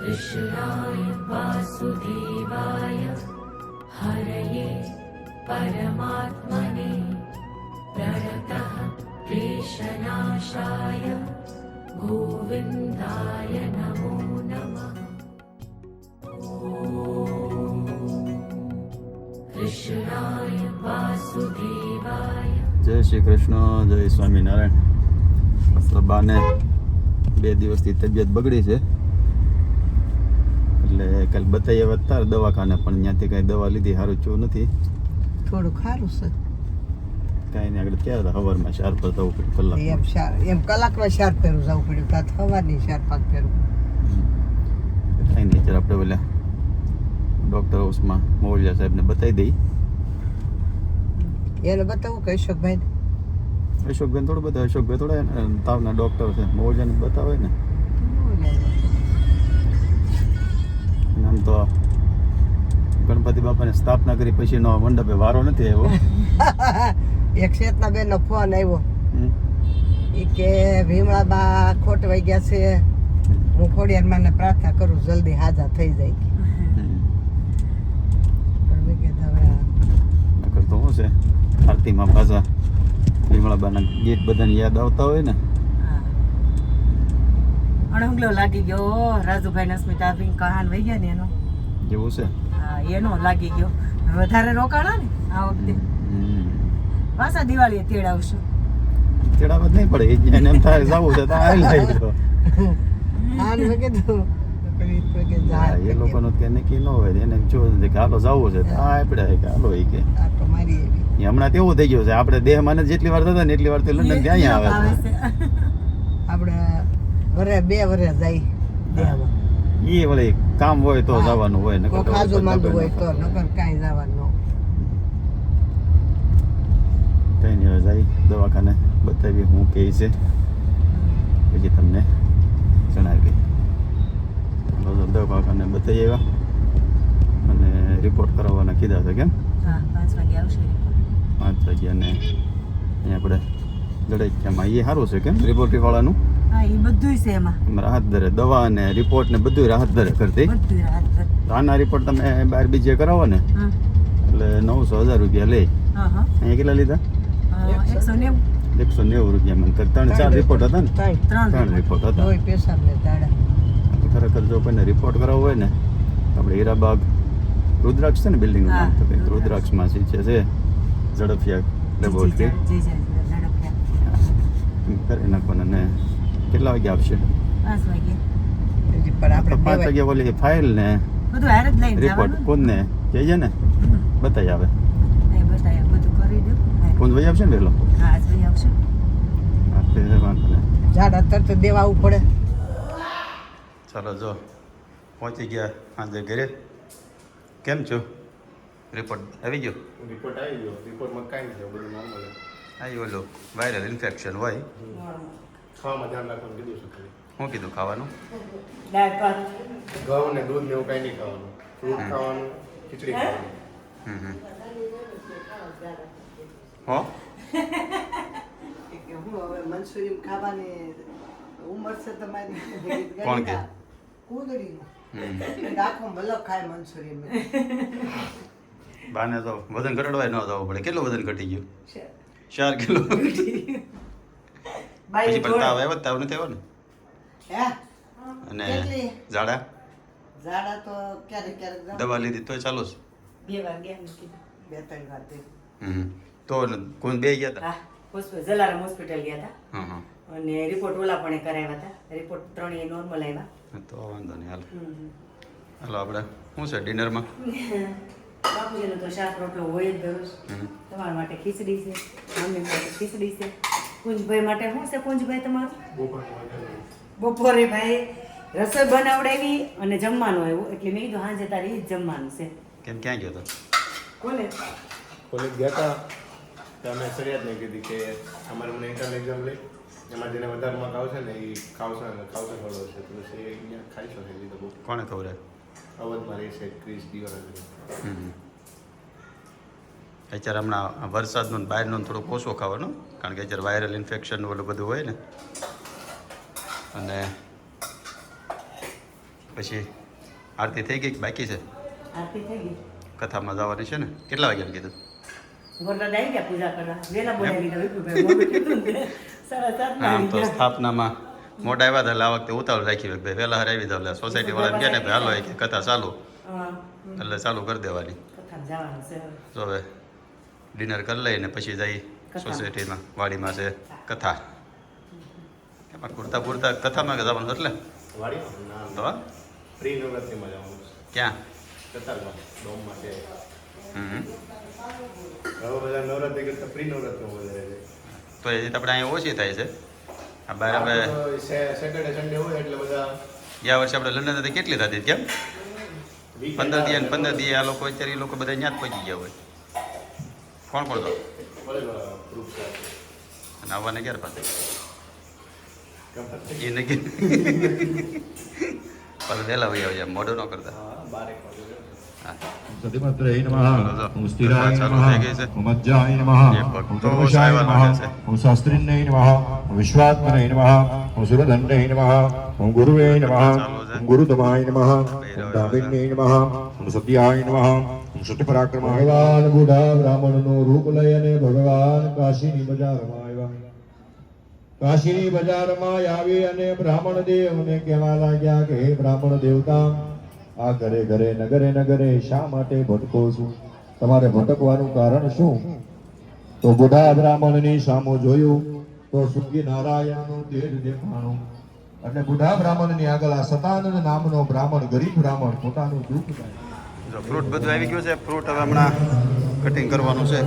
कृष्णाय वासुदेवाय हरये परमात्मने प्रणतः क्लेशनाशाय गोविन्दाय नमो नमः ॐ कृष्णाय वासुदेवाय જય શ્રી કૃષ્ણ જય સ્વામિનારાયણ સબાને બે દિવસથી તબિયત બગડી છે એટલે કાલ બતાવી આવ્યા તાર દવાખાને પણ ત્યાંથી કાંઈ દવા લીધી સારું થયું નથી. થોડું ખારું છે. કાંઈ નહીં આગળ ક્યાં હતા? સવારમાં શાર પર જવું પડ્યું કલાક એમ શાર એમ કલાકમાં શાર પહેરું જવું પડ્યું કાં સવારની શાર પાંચ પહેરું કાંઈ નહીં ત્યારે આપણે પેલા ડૉક્ટર હાઉસમાં મોવલિયા સાહેબને બતાવી દઈ એને બતાવું કે અશોકભાઈ અશોકભાઈ થોડું બધા અશોકભાઈ થોડા તાવના ડૉક્ટર છે મોવલિયાને બતાવે ને. તો ગણપતિ બાપાને સ્થાપના કરી પછીનો મંડપે વારો નથી આવ્યો. એક શેતના બેનનો ફોન આવ્યો. એ કે ભીમળાબા ખોટવાઈ ગયા છે. હું ખોડિયાર ને પ્રાર્થના કરું જલ્દી હાજા થઈ જાય. હમ. પણ મેં કીધું હવે નકર તો શું છે? આરતીમાં પાછા વિમળાબાના ગીત બધાને યાદ આવતા હોય ને. અણહુંગલો લાગી ગયો. રાજુભાઈ ને સ્મિતા કહાન વહી ગયા ને એનો. જેવું છે? હા એનો લાગી ગયો. વધારે રોકાણા ને આ વખતે. હમ. પાછા દિવાળીએ તેડાવશું. તેડાવવા જ નહીં પડે. એને એમ થાય જવું છે તો આવી લઈ લો હા કીધું. મેં કીધું જા હા, એ લોકોનું કે નક્કી ન હોય એને એમ કે હાલો જવું છે તો. આ આપણે કે હાલો એ કે. આ તો મારી એવી. એ હમણાં તેવું થઈ ગયું છે. આપણે દેહ મને જેટલી વાર થતા ને એટલી વાર તો લંડન ત્યાં આવે છે. આપણે વરે બે વરે જાય દેહમાં એ વળી કામ હોય તો જવાનું હોય નકર તો માંદું હોય તો નકર કાઈ જવાનું કઈ નહીં હવે જાય દવાખાને. બતાવી હું કહે છે. પછી તમને જણાવી દવાખાને બતાવી આવ્યા. અને રિપોર્ટ કરાવવાના કીધા છે કેમ? પાંચ વાગે આવશે પાંચ વાગ્યાને અહીંયા આપણે જડેજામાં એ સારું છે કેમ? રિપોર્ટ વાળાનું? હા એ બધું છે એમાં. એમાં રાહત દરે દવા અને રિપોર્ટ ને બધું રાહત દરે કરતી. બધું આના રિપોર્ટ તમે બાર બીજે કરાવો ને. એટલે નવસો હજાર રૂપિયા લે. હા હા. અહીંયા કેટલા લીધા? એકસો નેવું. એકસો નેવું રૂપિયા મને ત્રણ ચાર રિપોર્ટ હતા ને? ત્રણ. રિપોર્ટ હતા. ને ખરેખર જો કોઈને રિપોર્ટ કરાવવો હોય ને આપણે હીરાબાગ રુદ્રાક્ષ છે ને બિલ્ડિંગ તો કંઈક રુદ્રાક્ષ. રુદ્રાક્ષમાં છે છે ઝડપિયા લેબોરેટરી જી જી ઝડપિયા કરી નાખવાના ને. કેટલા વાગે આવશે? પાંચ વાગે. બોલી પણ આપણે પાંચ વાગે ઓલી ફાઇલ ને બધું હારે જ લઈને રિપોર્ટ કોને કહેજે ને. બતાવી આવે. એ બતાવ્યા બધું કરી દઉં કોણ ભાઈ આવશે ને પેલો? હા આજ ભાઈ આવશે. આપણે વાંધો નહીં. ઝાડા તો દેવા આવવું પડે. ચાલો જો પહોંચી ગયા સાંજે ઘરે. કેમ છો? રિપોર્ટ આવી ગયો? રિપોર્ટ આવી ગયો. રિપોર્ટમાં કાંઈ નથી બધું નોર્મલ આવી ઓલું વાયરલ ઇન્ફેક્શન હોય. ખાવામાં ધ્યાન રાખવાનું કીધું છે ખાલી. શું કીધું ખાવાનું? દાળ ભાત. ઘઉં ને દૂધ ને એવું કાંઈ નહીં ખાવાનું. ફ્રૂટ ખાવાનું ખીચડી ખાવાની. હમ હમ. હો? હું હવે મંચુરિયન ખાવાની ઉંમર છે તમારી. કોણ કે? કુદડીનું આખો મલક ખાય મંચુરિયન બાને તો વજન ઘટાડવાય ન જવું પડે. કેટલું વજન ઘટી ગયું? ચાર. કિલો. પછી પણ તાવ આવ્યો તાવ નથી આવ્યો ને હે? અને ઝાડા? ઝાડા તો ક્યારેક ક્યારેક. દવા લીધી તો ચાલુ છે. બે વાર દઉં. બે ત્રણ વાર હમ. તો કોણ બે ગયા હતા હોસ્પિટલ જલારામ હોસ્પિટલ ગયા હતા હા હા. અને રિપોર્ટ ઓલા પણ કરાવ્યા હતા રિપોર્ટ ત્રણેય નોર્મલ આવ્યા. તો વાંધો નહીં હાલ. હાલો આપણે શું છે ડિનરમાં? બાપુજીનો તો શાક રોટલો હોય જ દરરોજ. તમારા માટે ખીચડી છે મમ્મી માટે ખીચડી છે. કુંજભાઈ માટે શું છે કુંજભાઈ તમારું? બપોરે ભાઈ રસોઈ બનાવડાવી અને જમવાનું આવ્યું. એટલે મેં કીધું હાંજે તારી જમવાનું છે. કેમ ક્યાં ગયો હતો કોને કોલેજ ગયા હતા તો અમે ફરિયાદ નહીં કીધી કે અમારે મને ઇન્ટરનલ એક્ઝામ લઈ. એમાં જેને વધારે માર્ક આવશે ને એ ખાવશે ને ખાવશે વાળો છે. તો પછી એ અહીંયા ખાઈ શકે એ તો બહુ. કોને ખબર અવધ મારી રહેશે ક્રિસ હમ. અત્યારે હમણાં વરસાદનું ને બહારનું થોડુંક ઓછું ખાવાનું. કારણ કે અત્યારે વાયરલ ઇન્ફેક્શન ઓલું બધું હોય ને અને પછી આરતી થઈ ગઈ કે બાકી છે? કથામાં જવાની છે ને? કેટલા વાગ્યા કીધું? આવી આમ તો સ્થાપનામાં મોટા આવ્યા હતા આ વખતે ઉતાવળ રાખી વહેલા હરાવી દો એટલે સોસાયટી વાળા કહે ને હાલો કે કથા ચાલુ. એટલે ચાલુ કરી દેવાની. તો હવે ડિનર કરી લઈને પછી જઈ કથા. સોસાયટીમાં વાડીમાં છે કથા. એમાં કુર્તા પૂરતા કથામાં જવાનું એટલે? વાડીમાં? તો? પ્રી નવરાત્રિમાં જવાનું ક્યાં? કતારમાં ડોમમાં છે. હવે બધા નવરાત્રિ કરતાં પ્રી નવરાત્રિમાં વધારે છે. તો એ રીતે આપણે અહીંયા ઓછી થાય છે. આ બહાર હવે સેટરડે સન્ડે હોય એટલે બધા ગયા વર્ષે આપણે લંડન હતી કેટલી થતી કેમ પંદર દિવસ પંદર દિવસ આ લોકો અત્યારે એ લોકો બધા ત્યાં જ પહોંચી ગયા હોય. કોણ કોણ તો? Proof છે. અને આવવાને ક્યારે પાસે. એ નક્કી પણ વહેલા હોય આવજે મોડો ન કરતા હા. હા નમઃ હું સ્થિરાય. નમઃ ઓમ મજ્જાય નમઃ વિશ્વાત્મનય સુરદંડય ગુરુવે ગુરુતમાય ઓમ સત્યાય નમઃ ભગવાન બુઢા બ્રાહ્મણનો રૂપ લઈ અને ભગવાન કાશીની બજારમાં આવ્યા કાશીની બજારમાં આવી અને બ્રાહ્મણ દેવને કહેવા લાગ્યા કે હે બ્રાહ્મણ દેવતા આ ઘરે ઘરે નગરે નગરે શા માટે ભટકો છું તમારે ભટકવાનું કારણ શું? તો બુઢા બ્રાહ્મણની સામો જોયું, તો સુખી નારાયણનું તેજ દેખાણું. એટલે બુઢા બ્રાહ્મણની આગળ આ સતાનંદ નામનો બ્રાહ્મણ, ગરીબ બ્રાહ્મણ પોતાનું દુઃખ ગાય જો ફ્રૂટ બધું આવી ગયું છે. ફ્રૂટ હવે હમણાં કટિંગ કરવાનું છે.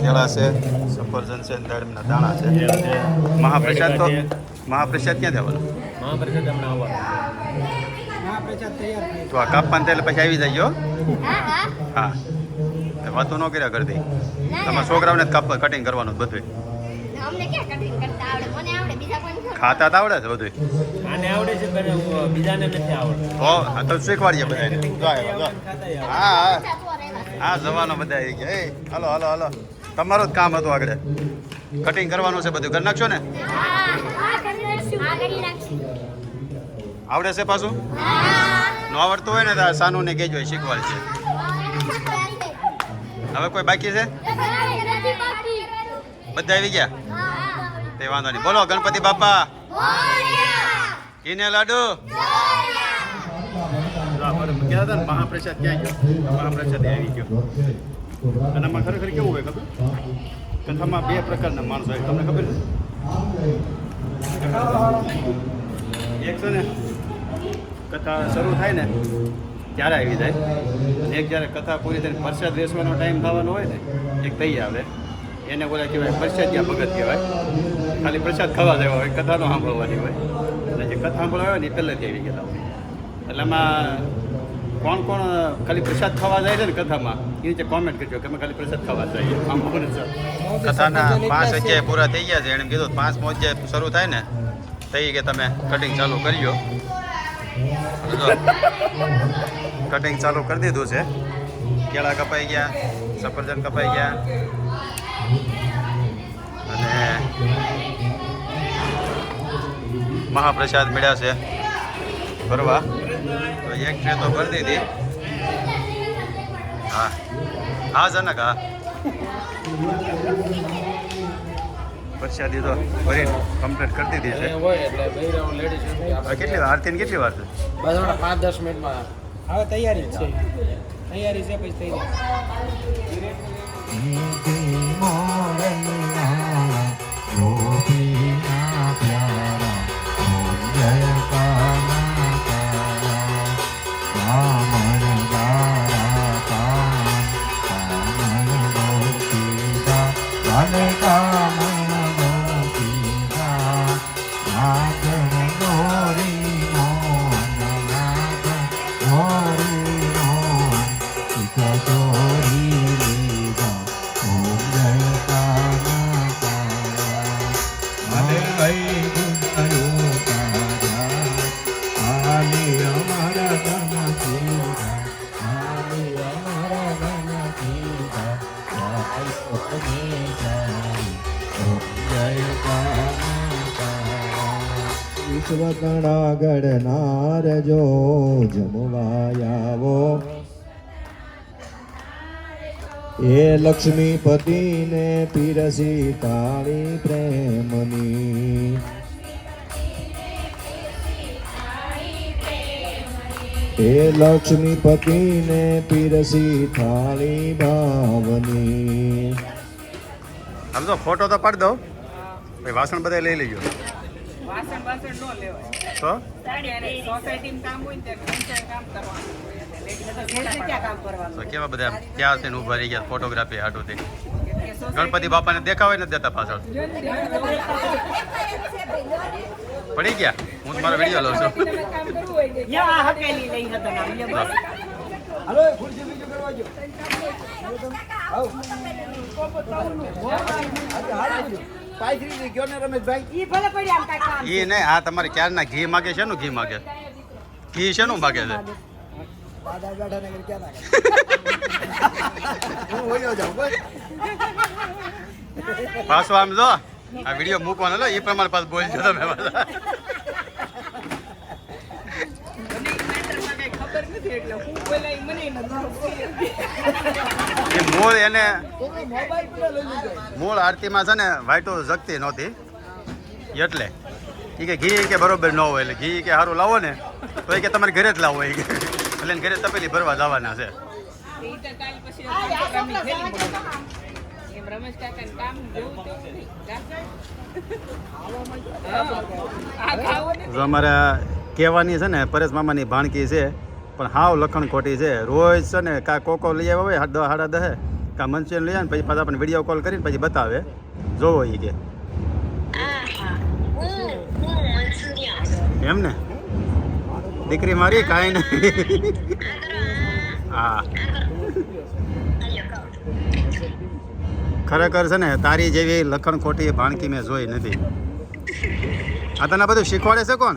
કેળા છે સફરજન છે દાડમના દાણા છે. મહાપ્રસાદ તો મહાપ્રસાદ ક્યાં દેવાનું તો આ કાપવાનું એટલે પછી આવી જાય હા? વાતો ન કર્યા કરતી. તમારા છોકરાઓને જ કાપ કટિંગ કરવાનું જ બધું અમને ક્યાં કટિંગ કરતા આવડે? મને આવડે બીજા કોઈને ખાતા તો આવડે છે બધું આને આવડે છે પણ બીજાને નથી આવડતું. તો આ તો શીખવાડીએ બધાને જો આવ્યો, જો. હા હા. હા જવાનો બધા આવી ગયા. એ હાલો હાલો હાલો. તમારું જ કામ હતું આગળ. કટિંગ કરવાનું છે બધું. કરી નાખશો ને? હા, હા. હા. આવડે છે પાછું? ન આવડતું હોય ને તો સાનું ને કેજો શીખવાડશે. શીખવાડ હવે કોઈ બાકી છે. બધા આવી ગયા. તે વાંધો નહીં. બોલો, ગણપતિ બાપા. મોરયા. લાડુ? મહાપ્રસાદ ક્યાં ગયો? મહાપ્રસાદ આવી ગયો. અને આમાં ખરેખર કેવું હોય ખબર? કથામાં બે પ્રકારના માણસો હોય. તમને ખબર એક છે ને, કથા શરૂ થાય ને, ત્યારે આવી જાય. અને એક જ્યારે કથા પૂરી થઈને પ્રસાદ બેસવાનો ટાઈમ થવાનો હોય ને, એક તૈયાર આવે. એને બોલે કહેવાય પ્રસાદિયા ભગત કહેવાય? ખાલી પ્રસાદ ખાવા દેવા હોય, કથાનો સાંભળવાની હોય. અને જે કથા સાંભળવા હોય ને એ પહેલેથી આવી ગયેલા હોય. એટલે એમાં કોણ કોણ ખાલી પ્રસાદ ખાવા જાય છે ને કથામાં, એ રીતે કોમેન્ટ કરજો કે અમે ખાલી પ્રસાદ ખાવા જઈએ. આમ છે. કથાના પાંચ અધ્યાય પૂરા થઈ ગયા છે. એણે કીધું, પાંચ અધ્યાય શરૂ થાય ને થઈ કે તમે કટિંગ ચાલુ કરજો. કટિંગ ચાલુ કરી દીધું છે. કેળા કપાઈ ગયા, સફરજન કપાઈ ગયા. મહાપ્રસાદ મળ્યા છે. ભરવા. તો એક ટ્રે તો ભરી દીધી. હા. હા જનક હા. પ્રસાદી તો ભરી કમ્પ્લીટ કરી દીધી છે. કેટલી વાર? કેટલી વાર છે? બસ હમણાં પાંચ દસ મિનિટમાં. હવે તૈયારી છે. તૈયારી છે પછી ગણનાર જો જમવાયાવો. એ લક્ષ્મીપતિને પીરસી તાળી પ્રેમની. એ લક્ષ્મીપતિને પીરસી થાળી ભાવની. આમ તો ફોટો તો પાડી દો ભાઈ વાસણ બધા લઈ લેજો. વાસણ વાસણ નો લેવાય તો સોસાયટીમાં કામ હોય ને ત્યાં કામ કરવાનું તો કેવા બધા ક્યાં છે ને ઊભા રહી ગયા ફોટોગ્રાફી હાટુથી ગણપતિ બાપાને દેખાવા નથી દેતા પાછળ પડી ગયા હું તમારો વીડિયો લઉં છું કરવું ને ઈ ભલે પડી આમ કામ નહીં આ તમારે ક્યારના ઘી માગે છે નું ઘી માગે? ઘી શેનું માગે છે? પાછો આમ જો. આ વીડિયો મૂકવાનો લો એ પ્રમાણે પાછું બોલજો તમે પાછા. મને ઈ મેટરમાં કઈ ખબર નથી એટલે હું બોલાય મને નથી એ મૂળ એને મૂળ આરતીમાં છે ને વાઈટો જગતી નહોતી. એટલે. એ કે ઘી કે બરોબર ન હોય એટલે ઘી કે સારું લાવો ને તો એ કે તમારે ઘરે જ લાવો એ કે. એટલે એને ઘરે તપેલી ભરવા જવાના છે. અમારા કહેવાની છે ને પરેશ મામાની ભાણકી છે પણ હાવ લખણ ખોટી છે. રોજ છે ને કાં કોકો લઈ આવ્યો હોય દહ સાડા દહે. કા મંચુરિયન લઈ આવે પછી પાછા આપણને વીડિયો કોલ કરીને પછી બતાવે. જોવો એ કે. એમ ને દીકરી મારી કાંઈ નહીં. હા. ખરેખર છે ને તારી જેવી લખણ ખોટી ભાણકી મેં જોઈ નથી. આ તને બધું શીખવાડે છે કોણ?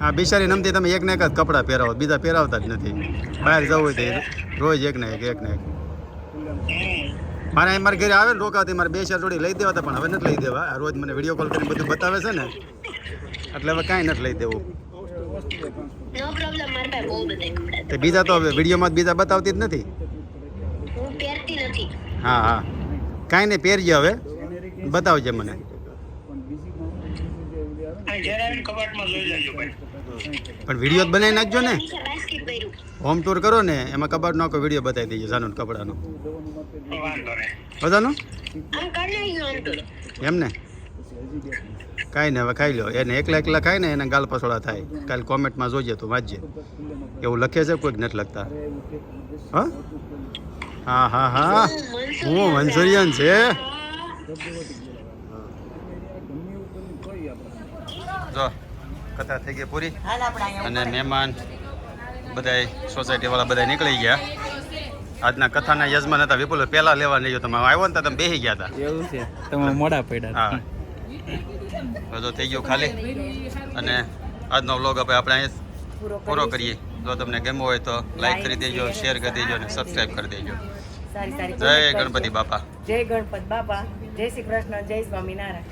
હા બિચારી નમતી તમે એક ને એક જ કપડાં પહેરાવો બીજા પહેરાવતા જ નથી. બહાર જવું હોય તો રોજ એક ને એક એક ને એક. મારે મારા ઘરે આવે ને રોકાતી મારે બે ચાર જોડી લઈ દેવા હતા પણ હવે નથી લઈ દેવા. આ રોજ મને વીડિયો કોલ કરીને બધું બતાવે છે ને એટલે હવે કાંઈ નથી લઈ દેવું. તે બીજા તો હવે વિડીયોમાં જ બીજા બતાવતી જ નથી. હું પહેરતી નથી. હા હા. કાંઈ નહીં પહેરજે હવે. બતાવજે મને. પણ વીડિયો જ બનાવી નાખજો ને. હોમ ટૂર કરો ને એમાં કબાટનો આખો વીડિયો બતાવી દઈએ સાનું કપડાનો. બધાનો એમ ને? કાંઈ ને હવે ખાઈ લો. એને એકલા એકલા ખાય ને એને ગાલ પસોડા થાય. કાલે કોમેન્ટમાં જોજે તું વાંચજે. એવું લખે છે કોઈક નથી લખતા. હા? હા હા હા. હું મંચુરિયન છે. જો. કથા થઈ ગઈ પૂરી. હાલ આપણે અહીંયા અને મહેમાન બધાય સોસાયટી વાળા બધા નીકળી ગયા. આજના કથાના યજમાન હતા વિપુલ પહેલા લેવા નહીં ગયો. તમે આવ્યો ને તમે બેસી ગયા હતા. એવું છે. તમે મોડા પડ્યા હા. બધો થઈ ગયો ખાલી. અને આજનો વ્લોગ આપણે આપણે અહીં પૂરો કરીએ. જો તમને ગમ્યો હોય તો લાઈક કરી દેજો શેર કરી દેજો અને સબસ્ક્રાઈબ કરી દેજો. સારી સારી. જય ગણપતિ બાપા. જય ગણપત બાપા. જય શ્રી કૃષ્ણ જય સ્વામિનારાયણ.